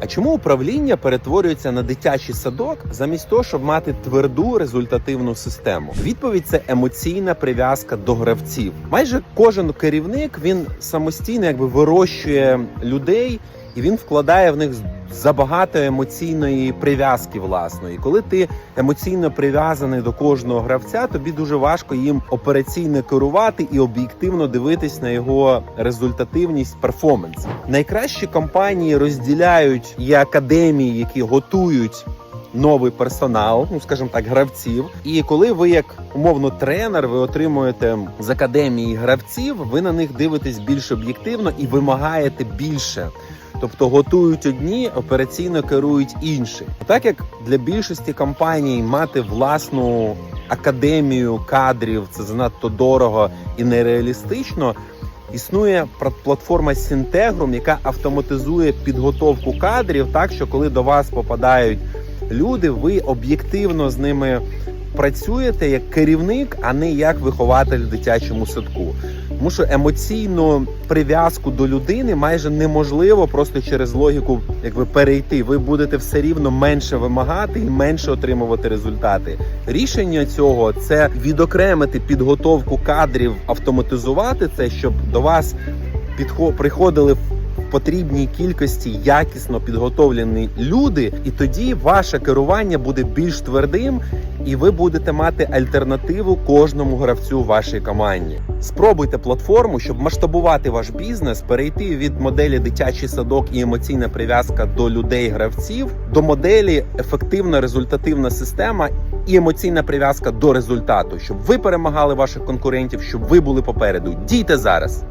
А чому управління перетворюється на дитячий садок замість того, щоб мати тверду результативну систему? Відповідь це емоційна прив'язка до гравців. Майже кожен керівник він самостійно якби вирощує людей. І він вкладає в них забагато емоційної прив'язки власної. Коли ти емоційно прив'язаний до кожного гравця, тобі дуже важко їм операційно керувати і об'єктивно дивитись на його результативність, перформанс. Найкращі компанії розділяють і академії, які готують. Новий персонал, ну скажімо так, гравців. І коли ви, як умовно тренер, ви отримуєте з академії гравців, ви на них дивитесь більш об'єктивно і вимагаєте більше. Тобто готують одні, операційно керують інші. Так як для більшості компаній мати власну академію кадрів це занадто дорого і нереалістично. Існує платформа Syntegrum, яка автоматизує підготовку кадрів, так що коли до вас попадають люди, ви об'єктивно з ними працюєте як керівник, а не як вихователь в дитячому садку. Тому що емоційну прив'язку до людини майже неможливо просто через логіку якби перейти. Ви будете все рівно менше вимагати і менше отримувати результати. Рішення цього це відокремити підготовку кадрів, автоматизувати це, щоб до вас підхо- приходили потрібній кількості якісно підготовлені люди, і тоді ваше керування буде більш твердим, і ви будете мати альтернативу кожному гравцю вашій команді. Спробуйте платформу, щоб масштабувати ваш бізнес, перейти від моделі дитячий садок і емоційна прив'язка до людей гравців до моделі ефективна результативна система і емоційна прив'язка до результату, щоб ви перемагали ваших конкурентів, щоб ви були попереду. Дійте зараз.